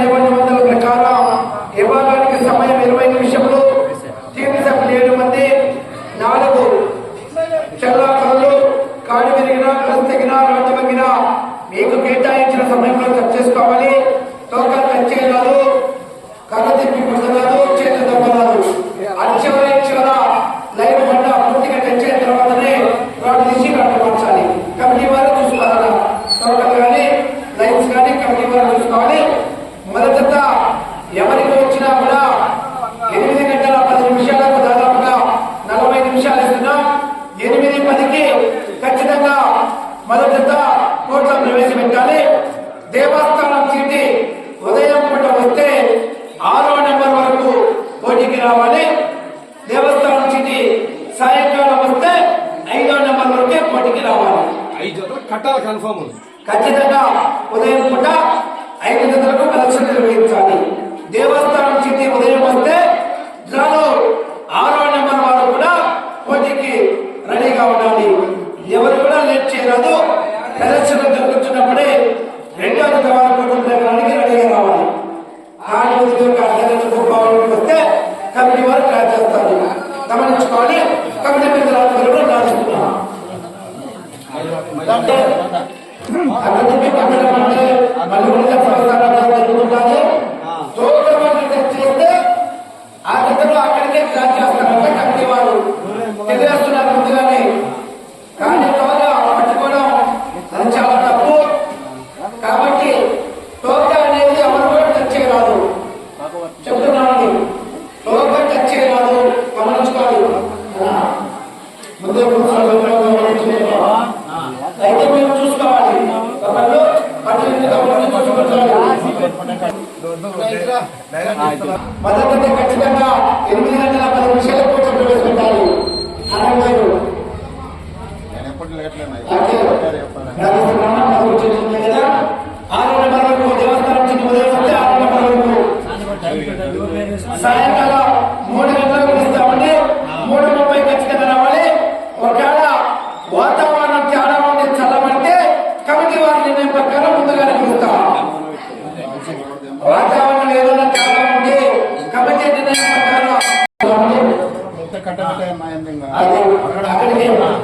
నిబంధనల ప్రకారం ఇవ్వడానికి సమయం ఇరవై నిమిషములు. టీవీ సభ్యులు ఏడు మంది నాలుగు చల్లాకలు కాడి విరిగిన కస్తగిన రాజమగిన మీకు కేటాయించిన సమయంలో కట్ చేసుకోవాలి. టోకన్ కట్ చేయరాదు కర్ర తిప్పి కొట్టరాదు చేతి దొబ్బరాదు అక్షర చివర లైన్ పంట పూర్తిగా టచ్ అయిన తర్వాతనే వాటి తీసి కట్ట మార్చాలి. కమిటీ వారు చూసుకోవాలి టోకన్ కానీ లైన్స్ కానీ కమిటీ వారు చూసుకోవాలి మొదట ఎవరికి వచ్చినా కూడా ఎనిమిది గంటల పది నిమిషాలకు దాదాపుగా నలభై నిమిషాలు ఇస్తున్నాం ఎనిమిది పదికి ఖచ్చితంగా మొదట కోట్ల ప్రవేశపెట్టాలి దేవస్థానం చీటి ఉదయం పూట వస్తే ఆరో నెంబర్ వరకు పోటీకి రావాలి. దేవస్థానం చీటి సాయంకాలం వస్తే ఐదో నెంబర్ వరకే పోటీకి రావాలి. ఐదు కట్టాలి కన్ఫర్మ్ ఖచ్చితంగా ఉదయం పూట ఐదు గంటలకు ఎలక్షన్ నిర్వహించాలి. దేవస్థానం చిట్టి ఉదయం వస్తే డ్రాలో ఆరో నెంబర్ వారు కూడా పోటీకి రెడీగా ఉండాలి. కూడా ప్రదర్శన చేయరాదు ఎలక్షన్ జరుగుతున్నప్పుడే రెండో గంట కుటుంబానికి రెడీగా రావాలి. ఆరు రోజులకు అర్ధగంట రూపాయలు వస్తే కమిటీ వారు ట్రాక్ చేస్తారు. గమనించుకోవాలి. కమిటీ మీద రాజు కూడా రాస్తున్నాం అభివృద్ధి కమిటీ అంటే మళ్ళీ కూడా ప్రస్థానంగా జరుగుతుంటాయి తోటమాటలు టెస్ట్ చేస్తే ఆ గతంలో అక్కడికే క్లాస్ చేస్తారంటే కమిటీ వారు తెలియజేస్తున్నారు ముందుగానే కానీ త్వరగా పట్టుకోవడం అది చాలా తప్పు కాబట్టి తోక అనేది ఎవరు కూడా టచ్ చేయరాదు చెప్తున్నాను తోక టచ్ చేయరాదు గమనించుకోవాలి ముందే అయితే మేము చూసుకోవాలి కాబట్టి అటు ఇటు గమనించి చూసుకోవాలి మొదటి ఖచ్చితంగా ఎనిమిది గంటల పది ప్రవేశపెట్టాలి అరవై దాని ప్రమాణం అది వచ్చేసింది కదా ఆరు నెంబర్ వరకు దేవస్థానం చిన్న ఉదయం వస్తే ఆరు నెంబర్ వరకు సాయంకాలం మూడు గంటలకు ఇస్తామండి మూడు ముప్పై ఖచ్చితంగా రావాలి ఒకవేళ వాతావరణం తేడా ఉండి చల్లమంటే కమిటీ వారి నిర్ణయం ప్రకారం ముందుగానే పిలుస్తాం వాతావరణం ఏదైనా తేడా ఉండి కమిటీ నిర్ణయం ప్రకారం అది అక్కడికి మాత్రం తీసి బయట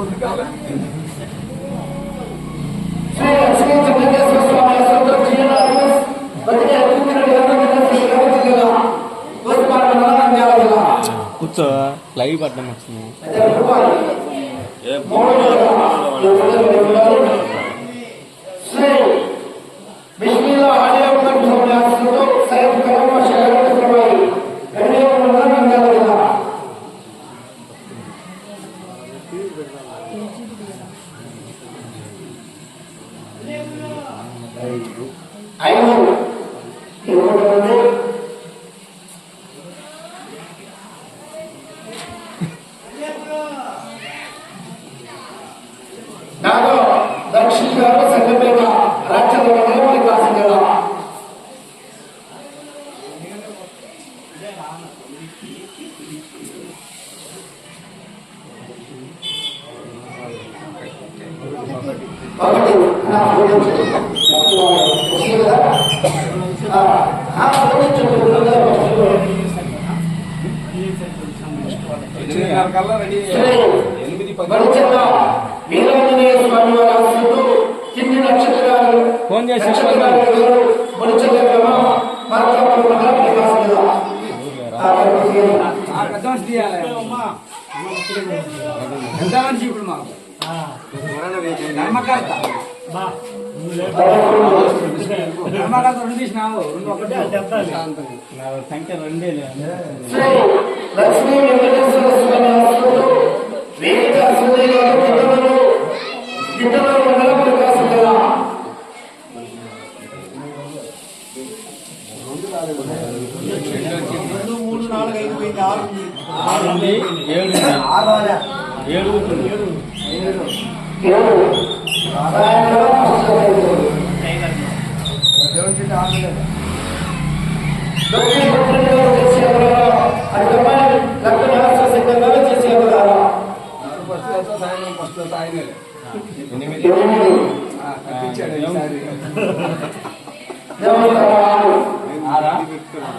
ఉన్నటువంటి కూర్చో లైవ్ పడ్డం వచ్చింది. శ్రీ బిస్మిల్లా ఆడియో ఐదు ఇంకోటి ఉంది నాగో దక్షిణ గారు సంగపేట రాజ్యాంగ మండలం కాసం జిల్లా ఒకటి నా ఫోన్ చేసి ఎంత మనిషి ఇప్పుడు మాకు? ధర్మకర్త. ధర్మకర్త రెండు తీసినావు రెండు ఒకటి నా సంఖ్య రెండే. శ్రీ ఆరు ఉంది ఏడు ఉంది ఏడు ఉంటుంది ఏడు. సాయంత్రం దక్షిణ పట్టణంలో చేసే ఎవరారా? అడ్డమైన లగ్న శాస్త్ర సిద్ధంగా చేసే ఎవరారా? ఫస్ట్ అయితే సాయంత్రం ఫస్ట్ సాయనే ఎనిమిది ఎనిమిది. ఆ, తప్పించాడు ఈసారి దేవతరాలు.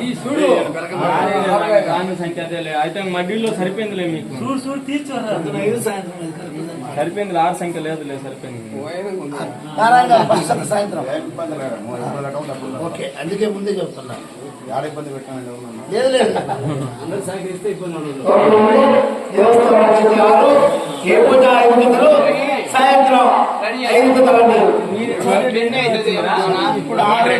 ఈ చూడు దాని సంఖ్య అదేలే అయితే మడ్డీలో సరిపోయిందిలే మీకు సరిపోయింది ఆరు సంఖ్య లేదులే సరిపోయింది సాయంత్రం ఓకే అందుకే ముందే చెప్తున్నా లేదు లేదు ఆరు, గంటలు, సాయంత్రం ఐదు ఇప్పుడు ఆరు